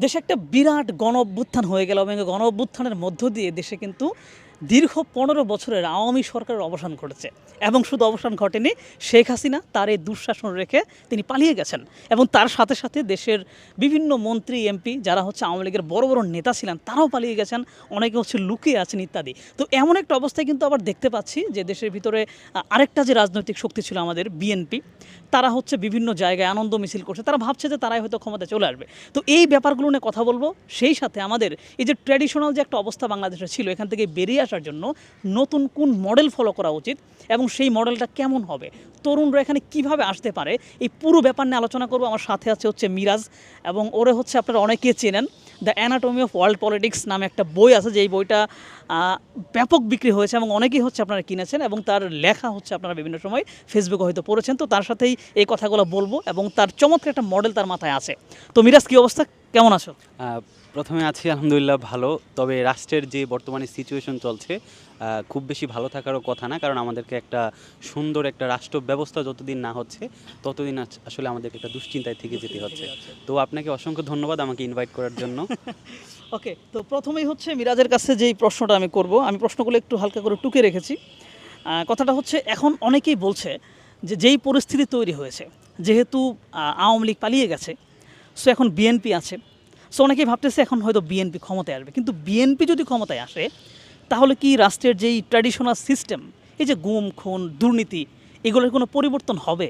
দেশে একটা বিরাট গণ অভ্যুত্থান হয়ে গেল এবং গণ অভ্যুত্থানের মধ্য দিয়ে দেশে কিন্তু দীর্ঘ পনেরো বছরের আওয়ামী সরকারের অবসান ঘটেছে এবং শুধু অবসান ঘটেনি, শেখ হাসিনা তার এই দুঃশাসন রেখে তিনি পালিয়ে গেছেন এবং তার সাথে সাথে দেশের বিভিন্ন মন্ত্রী, এমপি যারা হচ্ছে আওয়ামী লীগের বড় বড় নেতা ছিলেন, তারাও পালিয়ে গেছেন, অনেকে হচ্ছে লুকিয়ে আছেন ইত্যাদি। তো এমন একটা অবস্থায় কিন্তু আবার দেখতে পাচ্ছি যে দেশের ভিতরে আরেকটা যে রাজনৈতিক শক্তি ছিল আমাদের বিএনপি, তারা হচ্ছে বিভিন্ন জায়গায় আনন্দ মিছিল করছে, তারা ভাবছে যে তারাই হয়তো ক্ষমতায় চলে আসবে। তো এই ব্যাপারগুলো নিয়ে কথা বলব, সেই সাথে আমাদের এই যে ট্র্যাডিশনাল যে একটা অবস্থা বাংলাদেশে ছিল, এখান থেকে বেরিয়ে আসার জন্য নতুন কোন মডেল ফলো করা উচিত এবং সেই মডেলটা কেমন হবে? তরুণরা এখানে কীভাবে আসতে পারে? এই পুরো ব্যাপার নিয়ে আলোচনা করব। আমার সাথে আছে হচ্ছে মিরাজ এবং ওরে হচ্ছে আপনারা অনেকে চেনেন। The anatomy of world politics নামে একটা বই আছে, যেই বইটা ব্যাপক বিক্রি হয়েছে এবং অনেকেই হচ্ছে আপনারা কিনেছেন এবং তার লেখা হচ্ছে আপনারা বিভিন্ন সময় ফেসবুকে হয়তো পড়েছেন। তো তার সাথেই এই কথাগুলো বলব এবং তার চমৎকার একটা মডেল তার মাথায় আছে। তো মিরাজ, কী অবস্থা? কেমন আছো? প্রথমে আছি আলহামদুলিল্লাহ ভালো। তবে রাষ্ট্রের যে বর্তমানে সিচুয়েশন চলছে খুব বেশি ভালো থাকারও কথা না কারণ আমাদেরকে একটা সুন্দর একটা রাষ্ট্র ব্যবস্থা যতদিন না হচ্ছে ততদিন আস- আসলে আমাদেরকে একটা দুশ্চিন্তায় থেকে যেতে হচ্ছে। তো আপনাকে অসংখ্য ধন্যবাদ আমাকে ইনভাইট করার জন্য। ওকে তো প্রথমেই হচ্ছে মিরাজের কাছে যেই প্রশ্নটা আমি করব আমি প্রশ্নগুলো একটু হালকা করে টুকে রেখেছি। কথাটা হচ্ছে এখন অনেকেই বলছে যে যেই পরিস্থিতি তৈরি হয়েছে যেহেতু আওয়ামী লীগ পালিয়ে গেছে সো এখন বিএনপি আছে। সো অনেকেই ভাবতেছে এখন হয়তো বিএনপি ক্ষমতায় আসবে। কিন্তু বিএনপি যদি ক্ষমতায় আসে, তাহলে কি রাষ্ট্রের যেই ট্র্যাডিশনাল সিস্টেম এই যে গুম, খুন, দুর্নীতি, এগুলোর কোনো পরিবর্তন হবে?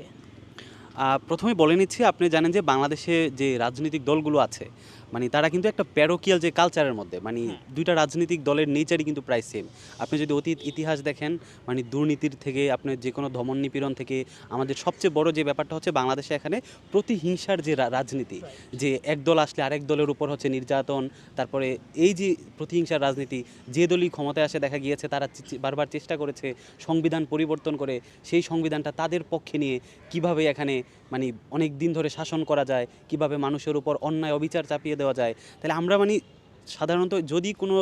প্রথমে বলে নিচ্ছি, আপনি জানেন যে বাংলাদেশে যে রাজনৈতিক দলগুলো আছে মানে তারা কিন্তু একটা প্যারোকিয়াল যে কালচারের মধ্যে মানে দুইটা রাজনৈতিক দলের নেচারই কিন্তু প্রায় সেম আপনি যদি অতীত ইতিহাস দেখেন মানে দুর্নীতির থেকে আপনার যে কোনো দমন নিপীড়ন থেকে আমাদের সবচেয়ে বড় যে ব্যাপারটা হচ্ছে বাংলাদেশে এখানে প্রতিহিংসার যে রা- রাজনীতি যে এক দল আসলে আরেক দলের উপর হচ্ছে নির্যাতন তারপরে এই যে প্রতিহিংসার রাজনীতি যে দলই ক্ষমতায় আসে দেখা গিয়েছে তারা বারবার চেষ্টা করেছে সংবিধান পরিবর্তন করে সেই সংবিধানটা তাদের পক্ষে নিয়ে কীভাবে এখানে মানে অনেক দিন ধরে শাসন করা যায়, কীভাবে মানুষের উপর অন্যায়, অবিচার চাপিয়ে দেওয়া যায়, তাহলে আমরা মানে সাধারণত যদি কোনো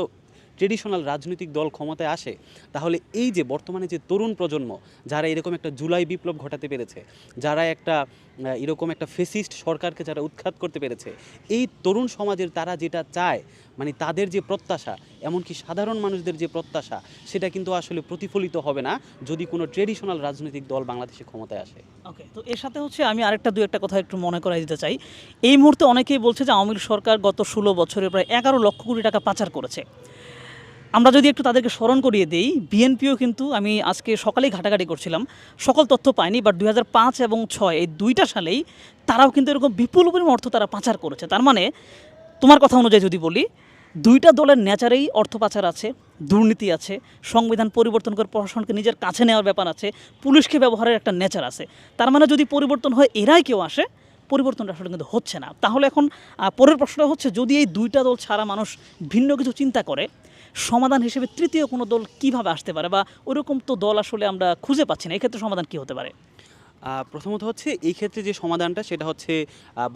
ট্রেডিশনাল রাজনৈতিক দল ক্ষমতায় আসে, তাহলে এই যে বর্তমানে যে তরুণ প্রজন্ম, যারা এরকম একটা জুলাই বিপ্লব ঘটাতে পেরেছে, যারা একটা এরকম একটা ফেসিস্ট সরকারকে যারা উৎখাত করতে পেরেছে, এই তরুণ সমাজের তারা যেটা চায় মানে তাদের যে প্রত্যাশা, এমনকি সাধারণ মানুষদের যে প্রত্যাশা, সেটা কিন্তু আসলে প্রতিফলিত হবে না যদি কোনো ট্রেডিশনাল রাজনৈতিক দল বাংলাদেশে ক্ষমতায় আসে। ওকে তো এর সাথে হচ্ছে আমি আরেকটা দু একটা কথা একটু মনে করাই দিতে চাই। এই মুহূর্তে অনেকেই বলছে যে আওয়ামী সরকার গত ষোলো বছরে প্রায় এগারো লক্ষ কোটি টাকা পাচার করেছে। আমরা যদি একটু তাদেরকে স্মরণ করিয়ে দিই বিএনপিও কিন্তু আমি আজকে সকালেই ঘাটাঘাটি করছিলাম। সকল তথ্য পাইনি বাট দুই হাজার পাঁচ এবং ছয় এই দুইটা সালেই তারাও কিন্তু এরকম বিপুল পরিমাণ অর্থ তারা পাচার করেছে। তার মানে তোমার কথা অনুযায়ী যদি বলি, দুইটা দলের নেচারেই অর্থ পাচার আছে, দুর্নীতি আছে, সংবিধান পরিবর্তন করে প্রশাসনকে নিজের কাছে নেওয়ার ব্যাপার আছে, পুলিশকে ব্যবহারের একটা নেচার আছে। তার মানে যদি পরিবর্তন হয়, এরাই কেউ আসে, পরিবর্তনটা আসলে কিন্তু হচ্ছে না। তাহলে এখন পরের প্রশ্নটা হচ্ছে, যদি এই দুইটা দল ছাড়া মানুষ ভিন্ন কিছু চিন্তা করে সমাধান হিসেবে তৃতীয় কোনো দল কীভাবে আসতে পারে? বা ওরকম তো দল আসলে আমরা খুঁজে পাচ্ছি না, এক্ষেত্রে সমাধান কি হতে পারে? প্রথমত হচ্ছে এই ক্ষেত্রে যে সমাধানটা, সেটা হচ্ছে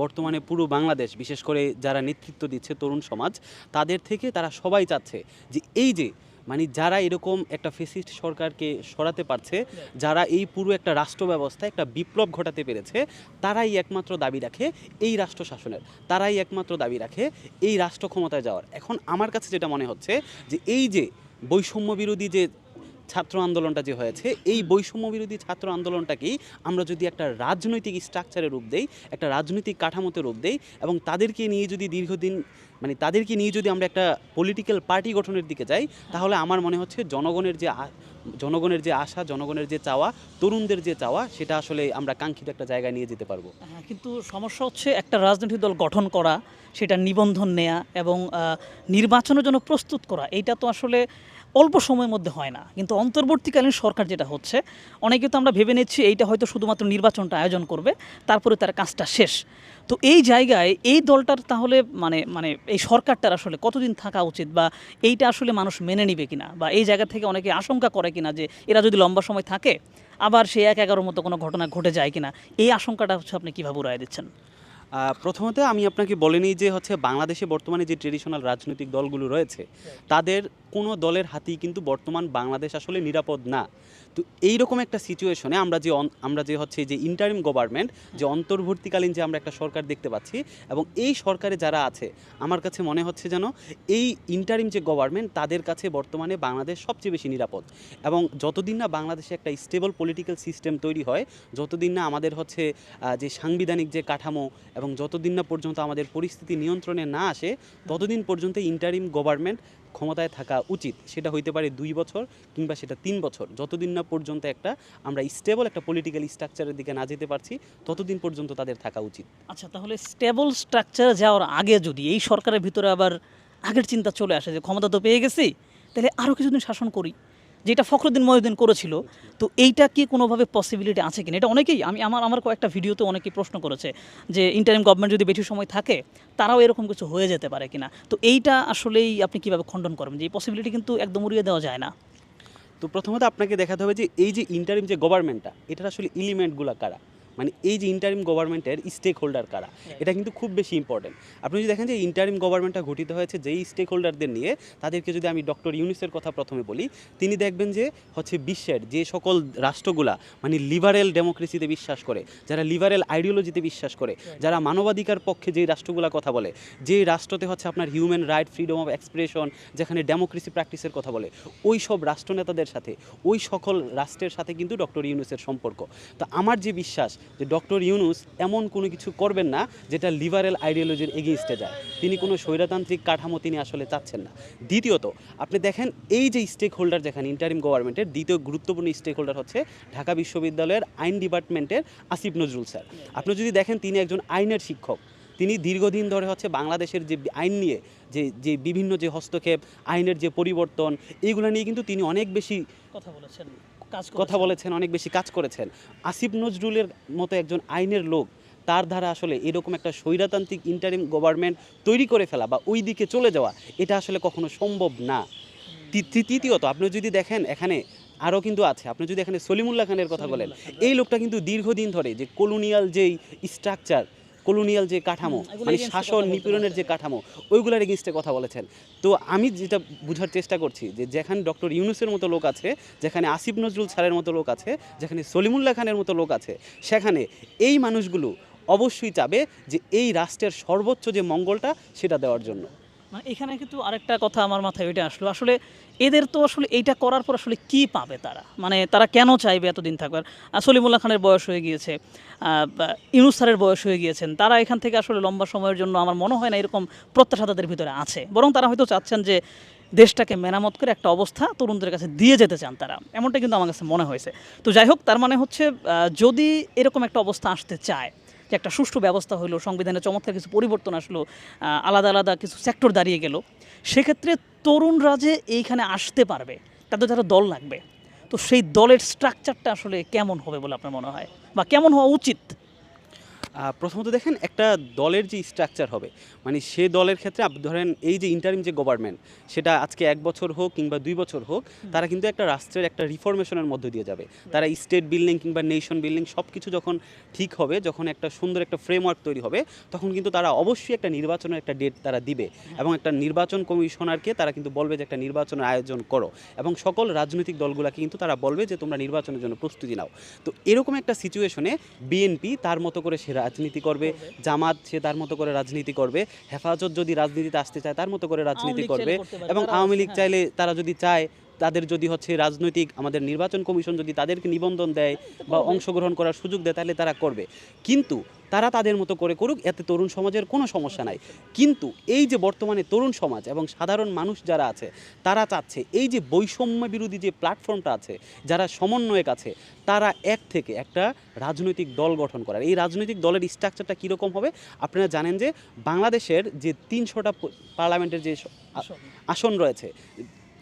বর্তমানে পুরো বাংলাদেশ, বিশেষ করে যারা নেতৃত্ব দিচ্ছে তরুণ সমাজ, তাদের থেকে তারা সবাই চাচ্ছে যে এই যে মানে যারা এরকম একটা ফেসিস্ট সরকারকে সরাতে পারছে যারা এই পুরো একটা রাষ্ট্র ব্যবস্থা একটা বিপ্লব ঘটাতে পেরেছে তারাই একমাত্র দাবি রাখে এই রাষ্ট্র শাসনের। তারাই একমাত্র দাবি রাখে এই রাষ্ট্র ক্ষমতায় যাওয়ার। এখন আমার কাছে যেটা মনে হচ্ছে যে এই যে বৈষম্য বিরোধী যে ছাত্র আন্দোলনটা যে হয়েছে এই বৈষম্য বিরোধী ছাত্র আন্দোলনটাকেই আমরা যদি একটা রাজনৈতিক স্ট্রাকচারে রূপ দেই একটা রাজনৈতিক কাঠামোতে রূপ দেই এবং তাদেরকে নিয়ে যদি দীর্ঘদিন মানে তাদেরকে নিয়ে যদি আমরা একটা পলিটিক্যাল পার্টি গঠনের দিকে যাই তাহলে আমার মনে হচ্ছে জনগণের যে জনগণের যে আশা জনগণের যে চাওয়া তরুণদের যে চাওয়া সেটা আসলে আমরা কাঙ্ক্ষিত একটা জায়গায় নিয়ে যেতে পারব। হ্যাঁ, কিন্তু সমস্যা হচ্ছে একটা রাজনৈতিক দল গঠন করা সেটা নিবন্ধন নেয়া এবং নির্বাচনের জন্য প্রস্তুত করা এইটা তো আসলে অল্প সময়ের মধ্যে হয় না। কিন্তু অন্তর্বর্তীকালীন সরকার যেটা হচ্ছে, অনেকে তো আমরা ভেবে নিচ্ছি এইটা হয়তো শুধুমাত্র নির্বাচনটা আয়োজন করবে, তারপরে তার কাজটা শেষ। তো এই জায়গায় এই দলটার তাহলে মানে মানে এই সরকারটার আসলে কতদিন থাকা উচিত বা এইটা আসলে মানুষ মেনে নিবে কিনা? বা এই জায়গা থেকে অনেকে আশঙ্কা করে কিনা যে এরা যদি লম্বা সময় থাকে, আবার সেই এক এগারোর মতো কোনো ঘটনা ঘটে যায় কিনা? এই আশঙ্কাটা হচ্ছে আপনি কীভাবে উড়াই দিচ্ছেন? প্রথমত আমি আপনাকে বলে নিই যে হচ্ছে বাংলাদেশে বর্তমানে যে ট্রেডিশনাল রাজনৈতিক দলগুলো রয়েছে তাদের কোনো দলের হাতেই কিন্তু বর্তমান বাংলাদেশ আসলে নিরাপদ না। তো এই রকম একটা সিচুয়েশনে আমরা যে আমরা যে হচ্ছে যে ইন্টারিম গভর্নমেন্ট যে অন্তর্বর্তীকালীন যে আমরা একটা সরকার দেখতে পাচ্ছি এবং এই সরকারে যারা আছে, আমার কাছে মনে হচ্ছে যেন এই ইন্টারিম যে গভর্নমেন্ট তাদের কাছে বর্তমানে বাংলাদেশ সবচেয়ে বেশি নিরাপদ। এবং যতদিন না বাংলাদেশে একটা স্টেবল পলিটিক্যাল সিস্টেম তৈরি হয়, যতদিন না আমাদের হচ্ছে যে সাংবিধানিক যে কাঠামো এবং যতদিন না পর্যন্ত আমাদের পরিস্থিতি নিয়ন্ত্রণে না আসে, ততদিন পর্যন্ত ইন্টারিম গভর্নমেন্ট ক্ষমতায় থাকা উচিত, সেটা হইতে পারে দুই বছর কিংবা সেটা তিন বছর। যতদিন না পর্যন্ত একটা, আমরা স্টেবল একটা পলিটিক্যাল স্ট্রাকচারের দিকে না যেতে পারছি, ততদিন পর্যন্ত তাদের থাকা উচিত। আচ্ছা তাহলে স্টেবল স্ট্রাকচার যাওয়ার আগে যদি এই সরকারের ভিতরে আবার আগের চিন্তা চলে আসে যে ক্ষমতা তো পেয়ে গেছি, তাহলে আরও কিছুদিন শাসন করি। যেটা ফখরুদ্দিন মহিউদ্দিন করেছিল, তো এইটা কি কোনোভাবে পসিবিলিটি আছে কিনা? এটা অনেকেই, আমি আমার আমার কয়েকটা ভিডিওতে অনেকেই প্রশ্ন করেছে যে ইন্টারিম গভর্নমেন্ট যদি বেশি সময় থাকে, তারাও এরকম কিছু হয়ে যেতে পারে কিনা? তো এইটা আসলেই আপনি কীভাবে খণ্ডন করেন? যে এই পসিবিলিটি কিন্তু একদম উড়িয়ে দেওয়া যায় না। তো প্রথমত আপনাকে দেখাতে হবে যে এই যে ইন্টারিম যে গভর্নমেন্টটা এটার আসলে এলিমেন্টগুলো কারা? মানে এই যে ইন্টারিম গভর্নমেন্টের স্টেক হোল্ডার কারা এটা কিন্তু খুব বেশি ইম্পর্টেন্ট আপনি যদি দেখেন যে ইন্টারিম গভর্নমেন্টটা গঠিত হয়েছে যেই স্টেক হোল্ডারদের নিয়ে তাদেরকে যদি আমি ডক্টর ইউনিসের কথা প্রথমে বলি তিনি দেখবেন যে হচ্ছে বিশ্বের যে সকল রাষ্ট্রগুলা মানে লিবারেল ডেমোক্রেসিতে বিশ্বাস করে যারা লিবারেল আইডিওলজিতে বিশ্বাস করে যারা মানবাধিকার পক্ষে যেই রাষ্ট্রগুলা কথা বলে যে রাষ্ট্রতে হচ্ছে আপনার human right freedom of expression যেখানে ডেমোক্রেসি প্র্যাকটিসের কথা বলে ওই সব রাষ্ট্রনেতাদের সাথে ওই সকল রাষ্ট্রের সাথে কিন্তু ডক্টর ইউনুসের সম্পর্ক। তো আমার যে বিশ্বাস যে ডক্টর ইউনুস এমন কোনো কিছু করবেন না যেটা লিবারেল আইডিওলজির এগেইনস্টে যায়। তিনি কোনো স্বৈরতান্ত্রিক কাঠামো তিনি আসলে চাচ্ছেন না। দ্বিতীয়ত, আপনি দেখেন এই যে স্টেক হোল্ডার যেখানে ইন্টারিম গভর্নমেন্টের দ্বিতীয় গুরুত্বপূর্ণ স্টেক হোল্ডার হচ্ছে ঢাকা বিশ্ববিদ্যালয়ের আইন ডিপার্টমেন্টের আসিফ নজরুল স্যার। আপনি যদি দেখেন তিনি একজন আইনের শিক্ষক, তিনি দীর্ঘদিন ধরে হচ্ছে বাংলাদেশের যে আইন নিয়ে যে যে বিভিন্ন যে হস্তক্ষেপ, আইনের যে পরিবর্তন এইগুলো নিয়ে কিন্তু তিনি অনেক বেশি কথা বলেছেন। কথা বলেছেন অনেক বেশি কাজ করেছেন। আসিফ নজরুলের মতো একজন আইনের লোক তার দ্বারা আসলে এরকম একটা স্বৈরতান্ত্রিক ইন্টারিম গভর্নমেন্ট তৈরি করে ফেলা বা ওই দিকে চলে যাওয়া এটা আসলে কখনো সম্ভব না। তৃতীয়ত আপনি যদি দেখেন এখানে আরও কিন্তু আছে আপনি যদি এখানে সলিমুল্লাহ খানের কথা বলেন এই লোকটা কিন্তু দীর্ঘদিন ধরে যে কলোনিয়াল যেই স্ট্রাকচার কলোনিয়াল যে কাঠামো মানে শাসন নিপীড়নের যে কাঠামো ওইগুলোর এগেনস্টে কথা বলেছেন। তো আমি যেটা বোঝার চেষ্টা করছি যে যেখানে ডক্টর ইউনুসের মতো লোক আছে যেখানে আসিফ নজরুল স্যারের মতো লোক আছে যেখানে সলিমুল্লাহ খানের মতো লোক আছে সেখানে এই মানুষগুলো অবশ্যই চাবে যে এই রাষ্ট্রের সর্বোচ্চ যে মঙ্গলটা সেটা দেওয়ার জন্য। এখানে কিন্তু আরেকটা কথা আমার মাথায় ওইটা আসলো। আসলে এদের তো আসলে এইটা করার পর আসলে কি পাবে তারা? মানে তারা কেন চাইবে এতদিন থাকবার? সলিমুল্লাহ খানের বয়স হয়ে গিয়েছে ইউনুস স্যারের বয়স হয়ে গিয়েছেন, তারা এখান থেকে আসলে লম্বা সময়ের জন্য আমার মনে হয় না এরকম প্রত্যাশা তাদের ভিতরে আছে। বরং তারা হয়তো চাচ্ছেন যে দেশটাকে মেরামত করে একটা অবস্থা তরুণদের কাছে দিয়ে যেতে চান তারা। এমনটা কিন্তু আমার কাছে মনে হয়েছে। তো যাই হোক, তার মানে হচ্ছে যদি এরকম একটা অবস্থা আসতে চায় যে একটা সুষ্ঠু ব্যবস্থা হলো সংবিধানে চমৎকার কিছু পরিবর্তন আসলো আলাদা আলাদা কিছু সেক্টর দাঁড়িয়ে গেল, সেক্ষেত্রে তরুণরা যে এইখানে আসতে পারবে, তাদের যারা দল লাগবে। তো সেই দলের স্ট্রাকচারটা আসলে কেমন হবে বলে আপনার মনে হয়? বা কেমন হওয়া উচিত? প্রথমত দেখেন একটা দলের যে স্ট্রাকচার হবে মানে সে দলের ক্ষেত্রে ধরেন এই যে ইন্টারিম যে গভর্নমেন্ট সেটা আজকে এক বছর হোক কিংবা দুই বছর হোক তারা কিন্তু একটা রাষ্ট্রের একটা রিফরমেশনের মধ্য দিয়ে যাবে। তারা স্টেট বিল্ডিং কিংবা নেশন বিল্ডিং সব কিছু যখন ঠিক হবে যখন একটা সুন্দর একটা ফ্রেমওয়ার্ক তৈরি হবে তখন কিন্তু তারা অবশ্যই একটা নির্বাচনের একটা ডেট তারা দিবে এবং একটা নির্বাচন কমিশনারকে তারা কিন্তু বলবে যে একটা নির্বাচনের আয়োজন করো এবং সকল রাজনৈতিক দলগুলোকে কিন্তু তারা বলবে যে তোমরা নির্বাচনের জন্য প্রস্তুতি নাও। তো এরকম একটা সিচুয়েশনে বিএনপি তার মতো করে সে রাজনীতি করবে জামাত সে তার মতো করে রাজনীতি করবে হেফাজত যদি রাজনীতিতে আসতে চায় তার মতো করে রাজনীতি করবে এবং আওয়ামী লীগ হ্যাঁ। চাইলে তারা যদি চায় তাদের যদি হচ্ছে রাজনৈতিক আমাদের নির্বাচন কমিশন যদি তাদেরকে নিবন্ধন দেয় বা অংশগ্রহণ করার সুযোগ দেয় তাহলে তারা করবে। কিন্তু তারা তাদের মতো করে করুক এতে তরুণ সমাজের কোনো সমস্যা নাই। কিন্তু এই যে বর্তমানে তরুণ সমাজ এবং সাধারণ মানুষ যারা আছে তারা চাচ্ছে এই যে বৈষম্য বিরোধী যে প্ল্যাটফর্মটা আছে যারা সমন্বয়ক আছে তারা এক থেকে একটা রাজনৈতিক দল গঠন করার। এই রাজনৈতিক দলের স্ট্রাকচারটা কীরকম হবে? আপনারা জানেন যে বাংলাদেশের যে তিনশোটা পার্লামেন্টের যে আসন রয়েছে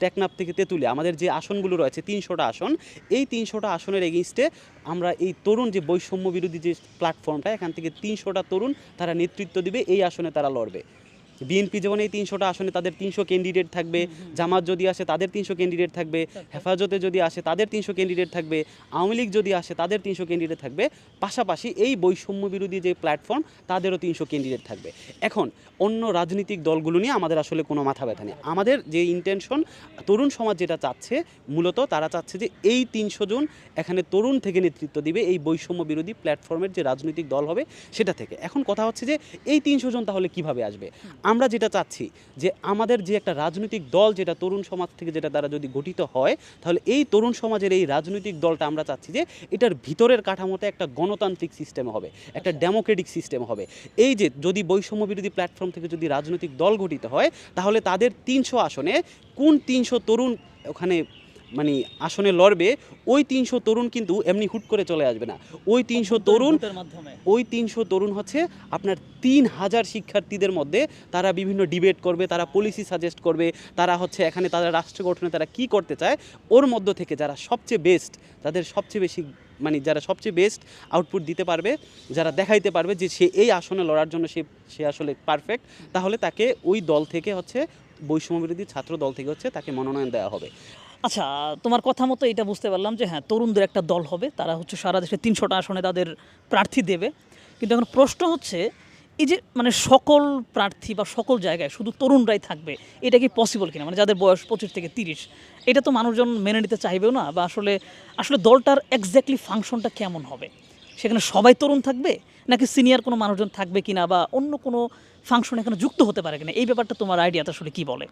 টেকনাফ থেকে তেঁতুলে আমাদের যে আসনগুলো রয়েছে, তিনশোটা আসন, এই তিনশোটা আসনের এগেনস্টে আমরা এই তরুণ যে বৈষম্য বিরোধী যে প্ল্যাটফর্মটা এখান থেকে তিনশোটা তরুণ তারা নেতৃত্ব দিবে, এই আসনে তারা লড়বে। বিএনপি যেমন এই তিনশোটা আসনে তাদের তিনশো ক্যান্ডিডেট থাকবে। জামাত যদি আসে তাদের তিনশো ক্যান্ডিডেট থাকবে। হেফাজতে যদি আসে তাদের তিনশো ক্যান্ডিডেট থাকবে। আওয়ামী লীগ যদি আসে তাদের তিনশো ক্যান্ডিডেট থাকবে। পাশাপাশি এই বৈষম্য বিরোধী যে প্ল্যাটফর্ম তাদেরও তিনশো ক্যান্ডিডেট থাকবে। এখন অন্য রাজনৈতিক দলগুলো নিয়ে আমাদের আসলে কোনো মাথা ব্যথা নেই। আমাদের যে ইন্টেনশন তরুণ সমাজ যেটা চাচ্ছে মূলত তারা চাচ্ছে যে এই তিনশো জন এখানে তরুণ থেকে নেতৃত্ব দিবে এই বৈষম্য বিরোধী প্ল্যাটফর্মের যে রাজনৈতিক দল হবে সেটা থেকে। এখন কথা হচ্ছে যে এই তিনশো জন তাহলে কীভাবে আসবে? আমরা যেটা চাচ্ছি যে আমাদের যে একটা রাজনৈতিক দল যেটা তরুণ সমাজ থেকে যেটা তারা যদি গঠিত হয় তাহলে এই তরুণ সমাজের এই রাজনৈতিক দলটা আমরা চাচ্ছি যে এটার ভিতরের কাঠামোতে একটা গণতান্ত্রিক সিস্টেম হবে একটা ডেমোক্রেটিক সিস্টেম হবে। এই যে যদি বৈষম্য বিরোধী প্ল্যাটফর্ম থেকে যদি রাজনৈতিক দল গঠিত হয় তাহলে তাদের তিনশো আসনে কোন তিনশো তরুণ ওখানে মানে আসনে লড়বে ওই তিনশো তরুণ কিন্তু এমনি হুট করে চলে আসবে না। ওই তিনশো তরুণ ওই তিনশো তরুণ হচ্ছে আপনার তিন হাজার শিক্ষার্থীদের মধ্যে তারা বিভিন্ন ডিবেট করবে তারা পলিসি সাজেস্ট করবে তারা হচ্ছে এখানে তারা রাষ্ট্র গঠনে তারা কি করতে চায় ওর মধ্য থেকে যারা সবচেয়ে বেস্ট যাদের সবচেয়ে বেশি মানে যারা সবচেয়ে বেস্ট আউটপুট দিতে পারবে যারা দেখাইতে পারবে যে সে এই আসনে লড়ার জন্য সে সে আসলে পারফেক্ট তাহলে তাকে ওই দল থেকে হচ্ছে বৈষম্য বিরোধী ছাত্র দল থেকে হচ্ছে তাকে মনোনয়ন দেওয়া হবে। আচ্ছা তোমার কথা মতো এটা বুঝতে পারলাম যে হ্যাঁ তরুণদের একটা দল হবে। তারা হচ্ছে সারা দেশে তিনশোটা আসনে তাদের প্রার্থী দেবে। কিন্তু এখন প্রশ্ন হচ্ছে, এই যে মানে সকল প্রার্থী বা সকল জায়গায় শুধু তরুণরাই থাকবে, এটা কি পসিবল কিনা? মানে যাদের বয়স পঁচিশ থেকে তিরিশ, এটা তো মানুষজন মেনে নিতে চাইবেও না বা আসলে আসলে দলটার এক্স্যাক্টলি ফাংশনটা কেমন হবে? সেখানে সবাই তরুণ থাকবে নাকি সিনিয়র কোনো মানুষজন থাকবে কিনা বা অন্য কোনো ফাংশন এখানে যুক্ত হতে পারে কিনা? এই ব্যাপারটা তোমার আইডিয়াতে আসলে কি বলে?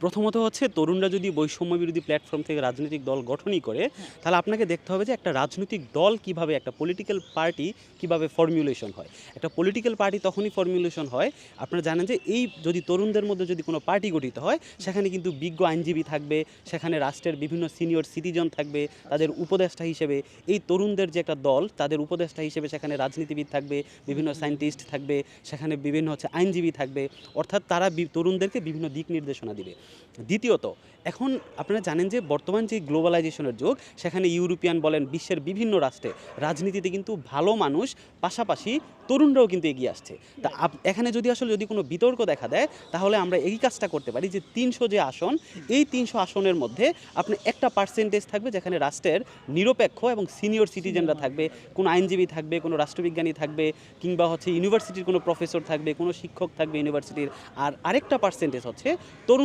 প্রথমত হচ্ছে তরুণরা যদি বৈষম্য বিরোধী প্ল্যাটফর্ম থেকে রাজনৈতিক দল গঠনই করে, তাহলে আপনাকে দেখতে হবে যে একটা রাজনৈতিক দল কীভাবে, একটা পলিটিক্যাল পার্টি কীভাবে ফর্মুলেশন হয়। একটা পলিটিক্যাল পার্টি তখনই ফর্মুলেশন হয়, আপনারা জানেন যে এই যদি তরুণদের মধ্যে যদি কোনো পার্টি গঠিত হয়, সেখানে কিন্তু বিজ্ঞ আইনজীবী থাকবে, সেখানে রাষ্ট্রের বিভিন্ন সিনিয়র সিটিজন থাকবে, তাদের উপদেষ্টা হিসেবে। এই তরুণদের যে একটা দল, তাদের উপদেষ্টা হিসেবে সেখানে রাজনীতিবিদ থাকবে, বিভিন্ন সায়েন্টিস্ট থাকবে, সেখানে বিভিন্ন হচ্ছে আইনজীবী থাকবে। অর্থাৎ তারা তরুণদেরকে বিভিন্ন দিক নির্দেশনা দিবে। দ্বিতীয়ত, এখন আপনারা জানেন যে বর্তমান যে গ্লোবালাইজেশনের যুগ, সেখানে ইউরোপিয়ান বলেন বিশ্বের বিভিন্ন রাষ্ট্রে রাজনীতিতে কিন্তু ভালো মানুষ, পাশাপাশি তরুণরাও কিন্তু এগিয়ে আসছে। তা এখানে যদি আসলে যদি কোনো বিতর্ক দেখা দেয়, তাহলে আমরা এই কাজটা করতে পারি যে তিনশো যে আসন, এই তিনশো আসনের মধ্যে আপনি একটা পার্সেন্টেজ থাকবে যেখানে রাষ্ট্রের নিরপেক্ষ এবং সিনিয়র সিটিজেনরা থাকবে, কোনো আইনজীবী থাকবে, কোনো রাষ্ট্রবিজ্ঞানী থাকবে, কিংবা হচ্ছে ইউনিভার্সিটির কোনো প্রফেসর থাকবে, কোনো শিক্ষক থাকবে ইউনিভার্সিটির আর আরেকটা পার্সেন্টেজ হচ্ছে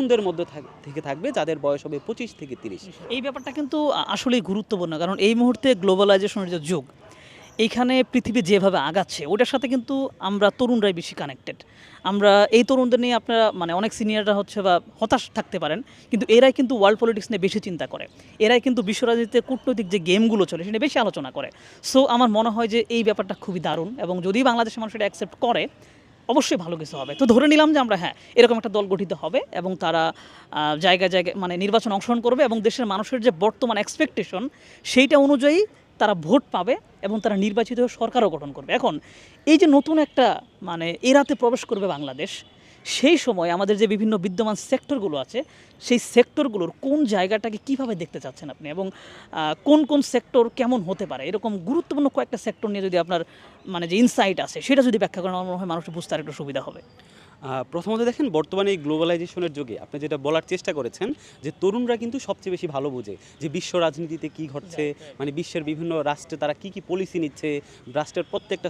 তরুণদের মধ্যে থেকে থাকবে, যাদের বয়স হবে পঁচিশ থেকে তিরিশ। এই ব্যাপারটা কিন্তু আসলেই গুরুত্বপূর্ণ, কারণ এই মুহূর্তে গ্লোবালাইজেশনের যে যুগ, এইখানে পৃথিবী যেভাবে আগাচ্ছে, ওটার সাথে কিন্তু আমরা তরুণরাই বেশি কানেক্টেড আমরা এই তরুণদের নিয়ে আপনারা মানে অনেক সিনিয়ররা হচ্ছে বা হতাশ থাকতে পারেন, কিন্তু এরাই কিন্তু ওয়ার্ল্ড পলিটিক্স নিয়ে বেশি চিন্তা করে। এরাই কিন্তু বিশ্ব রাজনীতিতে কূটনৈতিক যে গেমগুলো চলে, সেটা বেশি আলোচনা করে। সো আমার মনে হয় যে এই ব্যাপারটা খুবই দারুণ, এবং যদি বাংলাদেশের মানুষ এটা অ্যাকসেপ্ট করে অবশ্যই ভালো কিছু হবে। তো ধরে নিলাম যে আমরা হ্যাঁ এরকম একটা দল গঠিত হবে এবং তারা জায়গায় জায়গায় মানে নির্বাচন অংশগ্রহণ করবে এবং দেশের মানুষের যে বর্তমান এক্সপেকটেশন সেইটা অনুযায়ী তারা ভোট পাবে এবং তারা নির্বাচিত সরকারও গঠন করবে। এখন এই যে নতুন একটা মানে এরাতে প্রবেশ করবে বাংলাদেশ সেই সময় আমাদের যে বিভিন্ন বিদ্যমান সেক্টরগুলো আছে, সেই সেক্টরগুলোর কোন জায়গাটাকে কীভাবে দেখতে চাচ্ছেন আপনি এবং কোন কোন সেক্টর কেমন হতে পারে? এরকম গুরুত্বপূর্ণ কয়েকটা সেক্টর নিয়ে যদি আপনার মানে যে ইনসাইট আছে, সেটা যদি ব্যাখ্যা করেন, আমার মনে হয় মানুষের বুঝতে আর একটু সুবিধা হবে। প্রথমত দেখেন বর্তমানে এই গ্লোবালাইজেশনের যুগে আপনি যেটা বলার চেষ্টা করেছেন যে তরুণরা কিন্তু সবচেয়ে বেশি ভালো বোঝে যে বিশ্ব রাজনীতিতে কি ঘটছে মানে বিশ্বের বিভিন্ন রাষ্ট্রে তারা কি কি পলিসি নিচ্ছে রাষ্ট্রের প্রত্যেকটা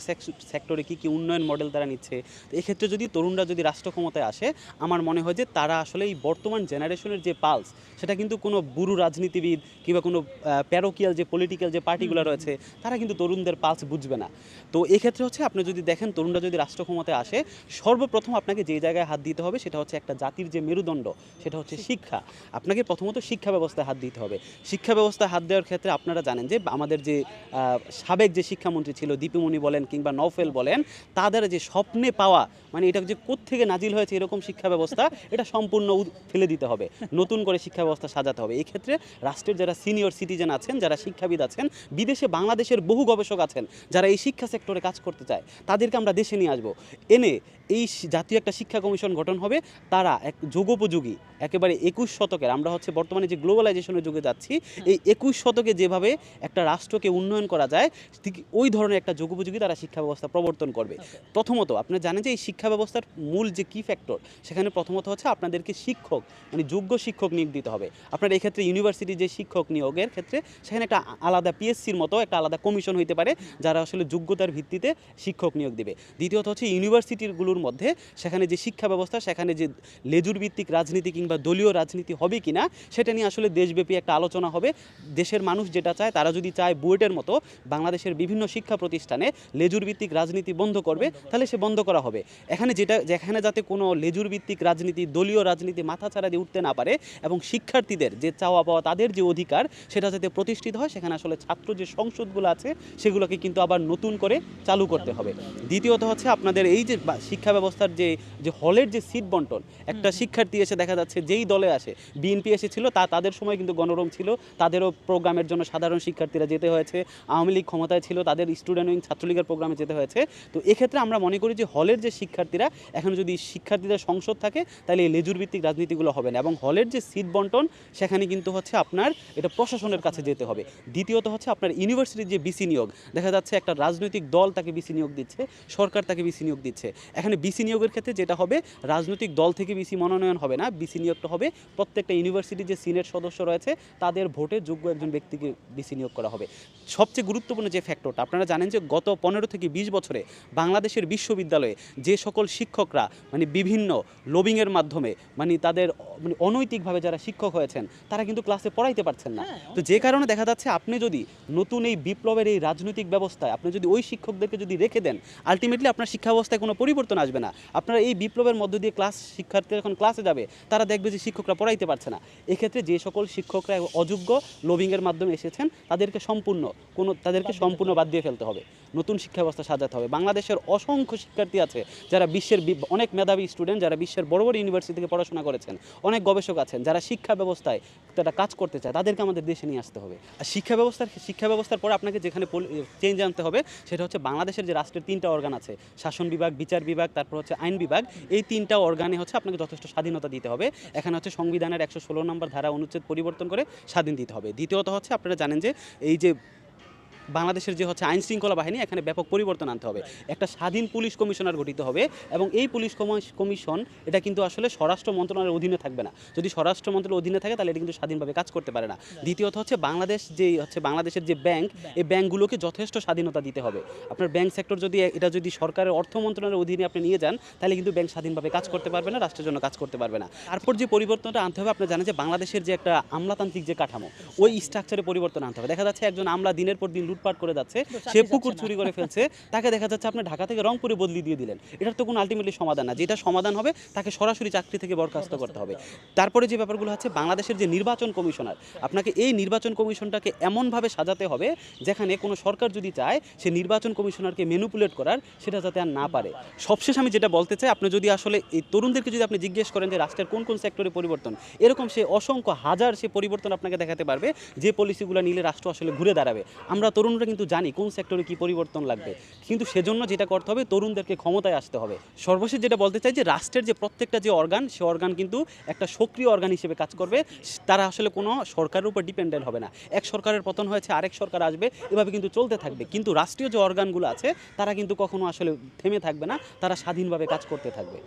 সেক্টরে কি কি উন্নয়ন মডেল তারা নিচ্ছে। তো এক্ষেত্রে যদি তরুণরা যদি রাষ্ট্র ক্ষমতায় আসে আমার মনে হয় যে তারা আসলে এই বর্তমান জেনারেশনের যে পালস সেটা কিন্তু কোনো বুড়ো রাজনীতিবিদ কিংবা কোনো প্যারোকিয়াল যে পলিটিক্যাল যে পার্টিগুলো রয়েছে তারা কিন্তু তরুণদের পালস বুঝবে না। তো এক্ষেত্রে হচ্ছে আপনি যদি দেখেন তরুণরা যদি রাষ্ট্র ক্ষমতায় আসে সর্বপ্রথম আপনাকে যে জায়গায় হাত দিতে হবে সেটা হচ্ছে একটা জাতির যে মেরুদণ্ড সেটা হচ্ছে শিক্ষা। আপনাকে প্রথমত শিক্ষা ব্যবস্থায় হাত দিতে হবে। শিক্ষা ব্যবস্থায় হাত দেওয়ার ক্ষেত্রে আপনারা জানেন যে আমাদের যে সাবেক যে শিক্ষামন্ত্রী ছিল দীপিমণি বলেন কিংবা নওফেল বলেন তাদের যে স্বপ্নে পাওয়া মানে এটা যে কোত্থেকে নাজিল হয়েছে এরকম শিক্ষা ব্যবস্থা এটা সম্পূর্ণ ফেলে দিতে হবে। নতুন করে শিক্ষা ব্যবস্থা সাজাতে হবে। এই ক্ষেত্রে রাষ্ট্রের যারা সিনিয়র সিটিজেন আছেন যারা শিক্ষাবিদ আছেন বিদেশে বাংলাদেশের বহু গবেষক আছেন যারা এই শিক্ষা সেক্টরে কাজ করতে চায় তাদেরকে আমরা দেশে নিয়ে আসব। এনে এই জাতীয় একটা শিক্ষা কমিশন গঠন হবে তারা এক যোগোপযোগী একেবারে একুশ শতকের আমরা হচ্ছে বর্তমানে যে গ্লোবালাইজেশনের যুগে যাচ্ছি এই একুশ শতকে যেভাবে একটা রাষ্ট্রকে উন্নয়ন করা যায় ঠিক ওই ধরনের একটা যোগোপযোগী তারা শিক্ষা ব্যবস্থা প্রবর্তন করবে। প্রথমত আপনারা জানেন যে এই শিক্ষা ব্যবস্থার মূল যে কি ফ্যাক্টর সেখানে প্রথমত হচ্ছে আপনাদেরকে শিক্ষক মানে যোগ্য শিক্ষক নিয়োগ দিতে হবে। আপনার এই ক্ষেত্রে ইউনিভার্সিটি যে শিক্ষক নিয়োগের ক্ষেত্রে সেখানে একটা আলাদা পিএসসির মতো একটা আলাদা কমিশন হইতে পারে যারা আসলে যোগ্যতার ভিত্তিতে শিক্ষক নিয়োগ দিবে। দ্বিতীয়ত হচ্ছে ইউনিভার্সিটিগুলোর মধ্যে সেখানে যে শিক্ষা ব্যবস্থা সেখানে যে লেজুর ভিত্তিক রাজনীতি কিংবা দলীয় রাজনীতি হবে কিনা, সেটা নিয়ে আসলে দেশব্যাপী একটা আলোচনা হবে। দেশের মানুষ যেটা চায়, তারা যদি চায় বুয়েটের মতো বাংলাদেশের বিভিন্ন শিক্ষা প্রতিষ্ঠানে লেজুর ভিত্তিক রাজনীতি বন্ধ করবে, তাহলে সে বন্ধ করা হবে। এখানে যেটা, যেখানে যাতে কোনো লেজুর ভিত্তিক রাজনীতি, দলীয় রাজনীতি মাথা ছাড়া দিয়ে উঠতে না পারে এবং শিক্ষার্থীদের যে চাওয়া পাওয়া, তাদের যে অধিকার, সেটা যাতে প্রতিষ্ঠিত হয়, সেখানে আসলে ছাত্র যে সংসদগুলো আছে, সেগুলোকে কিন্তু আবার নতুন করে চালু করতে হবে। দ্বিতীয়ত হচ্ছে আপনাদের এই যে শিক্ষা ব্যবস্থার যে যে হলের যে সিট বন্টন একটা শিক্ষার্থী এসে দেখা যাচ্ছে যেই দলে আসে বিএনপি এসেছিল তা তাদের সময় কিন্তু গণরম ছিল তাদেরও প্রোগ্রামের জন্য সাধারণ শিক্ষার্থীরা যেতে হয়েছে আওয়ামী লীগ ক্ষমতায় ছিল তাদের স্টুডেন্ট উইং ছাত্রলীগের প্রোগ্রামে যেতে হয়েছে। তো এক্ষেত্রে আমরা মনে করি যে হলের যে শিক্ষার্থীরা এখন যদি শিক্ষার্থীদের সংসদ থাকে তাহলে এই লেজুর ভিত্তিক রাজনীতিগুলো হবে না। এবং হলের যে সিট বন্টন সেখানে কিন্তু হচ্ছে আপনার এটা প্রশাসনের কাছে যেতে হবে। দ্বিতীয়ত হচ্ছে আপনার ইউনিভার্সিটির যে বিসি নিয়োগ দেখা যাচ্ছে একটা রাজনৈতিক দল তাকে বিসি নিয়োগ দিচ্ছে সরকার তাকে বিসি নিয়োগ দিচ্ছে। এখানে বিসি নিয়োগের ক্ষেত্রে যেটা হবে রাজনৈতিক দল থেকে বিসি মনোনয়ন হবে না বিসি নিয়োগটা হবে। প্রত্যেকটা ইউনিভার্সিটির যে সিনেট সদস্য রয়েছে তাদের ভোটে যোগ্য একজন ব্যক্তিকে বিসি নিয়োগ করা হবে। সবচেয়ে গুরুত্বপূর্ণ যে ফ্যাক্টরটা আপনারা জানেন যে গত পনেরো থেকে বিশ বছরে বাংলাদেশের বিশ্ববিদ্যালয়ে যে সকল শিক্ষকরা মানে বিভিন্ন লবিংয়ের মাধ্যমে মানে তাদের মানে অনৈতিকভাবে যারা শিক্ষক হয়েছেন তারা কিন্তু ক্লাসে পড়াইতে পারছেন না। হ্যাঁ, তো যে কারণে দেখা যাচ্ছে আপনি যদি নতুন এই বিপ্লবের এই রাজনৈতিক ব্যবস্থায় আপনি যদি ওই শিক্ষকদেরকে যদি রেখে দেন আলটিমেটলি আপনার শিক্ষা ব্যবস্থায় কোনো পরিবর্তন আসবে না। আপনার এই বিপ্লবের মধ্য দিয়ে ক্লাস শিক্ষার্থীরা যখন ক্লাসে যাবে, তারা দেখবে যে শিক্ষকরা পড়াইতে পারছে না। এক্ষেত্রে যে সকল শিক্ষকরা অযোগ্য লবিংয়ের মাধ্যমে এসেছেন, তাদেরকে সম্পূর্ণ কোনো, তাদেরকে সম্পূর্ণ বাদ দিয়ে ফেলতে হবে। নতুন শিক্ষা ব্যবস্থা সাজাতে হবে। বাংলাদেশের অসংখ্য শিক্ষার্থী আছে, যারা বিশ্বের অনেক মেধাবী স্টুডেন্ট যারা বিশ্বের বড় বড় ইউনিভার্সিটি থেকে পড়াশোনা করেছেন, অনেক গবেষক আছেন, যারা শিক্ষা ব্যবস্থায় তারা কাজ করতে চায়, তাদেরকে আমাদের দেশে নিয়ে আসতে হবে। আর শিক্ষা ব্যবস্থার শিক্ষা ব্যবস্থার পরে আপনাকে যেখানে চেঞ্জ আনতে হবে, সেটা হচ্ছে বাংলাদেশের যে রাষ্ট্রের তিনটা অর্গান আছে, শাসন বিভাগ, বিচার বিভাগ, তারপর হচ্ছে আইন বিভাগ এই তিনটা অর্গানে হচ্ছে আপনাকে যথেষ্ট স্বাধীনতা দিতে হবে। এখানে হচ্ছে সংবিধানের একশো ষোলো নম্বর ধারা অনুচ্ছেদ পরিবর্তন করে স্বাধীন দিতে হবে। দ্বিতীয়ত হচ্ছে আপনারা জানেন যে এই যে বাংলাদেশের যে হচ্ছে আইন শৃঙ্খলা বাহিনী এখানে ব্যাপক পরিবর্তন আনতে হবে। একটা স্বাধীন পুলিশ কমিশনার গঠিত হবে এবং এই পুলিশ কমিশন এটা কিন্তু আসলে স্বরাষ্ট্র মন্ত্রণালয়ের অধীনে থাকবে না। যদি স্বরাষ্ট্র মন্ত্রণালয়ের অধীনে থাকে তাহলে এটা কিন্তু স্বাধীনভাবে কাজ করতে পারে না। দ্বিতীয়ত হচ্ছে বাংলাদেশ যে হচ্ছে বাংলাদেশের যে ব্যাংক এই ব্যাংকগুলোকে যথেষ্ট স্বাধীনতা দিতে হবে। আপনার ব্যাংক সেক্টর যদি এটা যদি সরকারের অর্থ মন্ত্রণালয়ের অধীনে আপনি নিয়ে যান তাহলে কিন্তু ব্যাংক স্বাধীনভাবে কাজ করতে পারবে না রাষ্ট্রের জন্য কাজ করতে পারবে না। তারপর যে পরিবর্তনটা আনতে হবে আপনি জানেন যে বাংলাদেশের যে একটা আমলাতান্ত্রিক যে কাঠামো ওই স্ট্রাকচারে পরিবর্তন আনতে হবে। দেখা যাচ্ছে একজন আমলা দিনের পর দিন লুটপাট করে যাচ্ছে সে পুকুর চুরি করে ফেলছে তাকে দেখা যাচ্ছে আপনি ঢাকা থেকে রংপুরে বদলি দিয়ে দিলেন। এটার তো কোনো আলটিমেটলি সমাধান না। যেটা সমাধান হবে তাকে সরাসরি চাকরি থেকে বরখাস্ত করতে হবে। তারপরে যে ব্যাপারগুলো হচ্ছে বাংলাদেশের যে নির্বাচন কমিশনার আপনাকে এই নির্বাচন কমিশনটাকে এমনভাবে সাজাতে হবে যেখানে কোনো সরকার যদি চায় সে নির্বাচন কমিশনারকে ম্যানুপুলেট করার সেটা যাতে আর না পারে। সবশেষ আমি যেটা বলতে চাই আপনি যদি আসলে এই তরুণদেরকে যদি আপনি জিজ্ঞেস করেন যে রাষ্ট্রের কোন কোন সেক্টরে পরিবর্তন এরকম সে অসংখ্য হাজার সে পরিবর্তন আপনাকে দেখাতে পারবে যে পলিসিগুলো নিলে রাষ্ট্র আসলে ঘুরে দাঁড়াবে। আমরা তরুণরা কিন্তু জানি কোন সেক্টরে কি পরিবর্তন লাগবে। কিন্তু সেজন্য যেটা করতে হবে, তরুণদেরকে ক্ষমতায় আসতে হবে। সর্বশেষ যেটা বলতে চাই যে, রাষ্ট্রের যে প্রত্যেকটা যে অর্গান সে অর্গান কিন্তু একটা সক্রিয় অর্গান হিসেবে কাজ করবে। তারা আসলে কোনো সরকারের উপর ডিপেন্ডেন্ট হবে না। এক সরকারের পতন হয়েছে, আরেক সরকার আসবে, এভাবে কিন্তু চলতে থাকবে। কিন্তু রাষ্ট্রীয় যে অর্গানগুলো আছে, তারা কিন্তু কখনো আসলে থেমে থাকবে না, তারা স্বাধীনভাবে কাজ করতে থাকবে।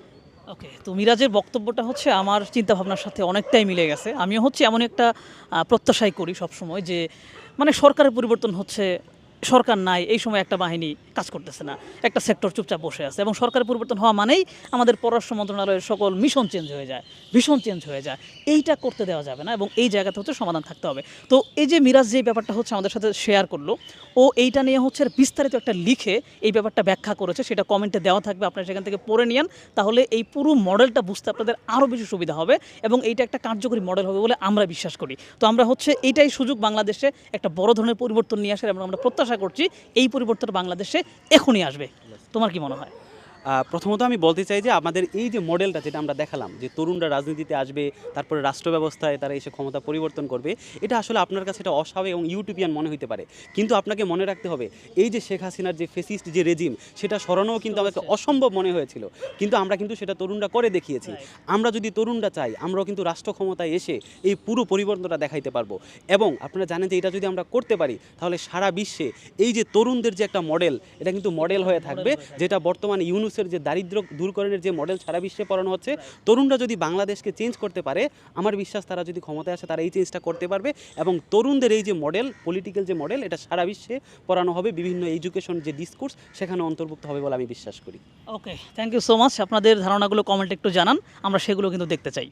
ওকে, তো মিরাজের বক্তব্যটা হচ্ছে আমার চিন্তা ভাবনার সাথে অনেকটাই মিলে গেছে। আমিও হচ্ছে এমন একটা প্রত্যাশাই করি সবসময় যে মানে সরকারের পরিবর্তন হচ্ছে সরকার নাই, এই সময় একটা বাহিনী কাজ করতেছে না। একটা সেক্টর চুপচাপ বসে আছে এবং সরকারের পরিবর্তন হওয়া মানেই আমাদের পররাষ্ট্র মন্ত্রণালয়ের সকল মিশন চেঞ্জ হয়ে যায়, ভীষণ চেঞ্জ হয়ে যায়। এইটা করতে দেওয়া যাবে না এবং এই জায়গাতে হচ্ছে সমাধান থাকতে হবে। তো এই যে মিরাজ যে ব্যাপারটা হচ্ছে আমাদের সাথে শেয়ার করল, ও এইটা নিয়ে হচ্ছে বিস্তারিত একটা লিখে এই ব্যাপারটা ব্যাখ্যা করেছে, সেটা কমেন্টে দেওয়া থাকবে, আপনারা সেখান থেকে পড়ে নিন তাহলে এই পুরো মডেলটা বুঝতে আপনাদের আরও বেশি সুবিধা হবে এবং এইটা একটা কার্যকরী মডেল হবে বলে আমরা বিশ্বাস করি। তো আমরা হচ্ছে এইটাই সুযোগ বাংলাদেশে একটা বড় ধরনের পরিবর্তন নিয়ে আসার এবং আমরা প্রত্যাশা করছি এই পরিবর্তন বাংলাদেশে এখনই আসবে। তোমার কি মনে হয়? প্রথমত আমি বলতে চাই যে আমাদের এই যে মডেলটা যেটা আমরা দেখালাম যে তরুণরা রাজনীতিতে আসবে তারপরে রাষ্ট্র ব্যবস্থায় তারা এসে ক্ষমতা পরিবর্তন করবে এটা আসলে আপনার কাছে এটা অস্বাভাবিক এবং ইউটিউবিয়ান মনে হতে পারে। কিন্তু আপনাকে মনে রাখতে হবে এই যে শেখ হাসিনার যে ফেসিস্ট যে রেজিম সেটা সরানোও কিন্তু আমাকে অসম্ভব মনে হয়েছিল। কিন্তু আমরা কিন্তু সেটা তরুণরা করে দেখিয়েছি। আমরা যদি তরুণরা চাই আমরাও কিন্তু রাষ্ট্র ক্ষমতায় এসে এই পুরো পরিবর্তনটা দেখাইতে পারব। এবং আপনারা জানেন যে এটা যদি আমরা করতে পারি তাহলে সারা বিশ্বে এই যে তরুণদের যে একটা মডেল এটা কিন্তু মডেল হয়ে থাকবে যেটা বর্তমানে ইউনুসের যে দারিদ্র দূরকরণের যে মডেল সারা বিশ্বে পড়ানো হচ্ছে, তরুণরা যদি বাংলাদেশকে চেঞ্জ করতে পারে, আমার বিশ্বাস তারা যদি ক্ষমতায় আসে, তারা এই চেঞ্জটা করতে পারবে এবং তরুণদের এই যে মডেল পলিটিক্যাল যে মডেল এটা সারা বিশ্বে পড়ানো হবে বিভিন্ন এডুকেশন যে ডিসকোর্স সেখানে অন্তর্ভুক্ত হবে বলে আমি বিশ্বাস করি। Okay thank you so much আপনাদের ধারণাগুলো কমেন্টে একটু জানান, আমরা সেগুলো কিন্তু দেখতে চাই।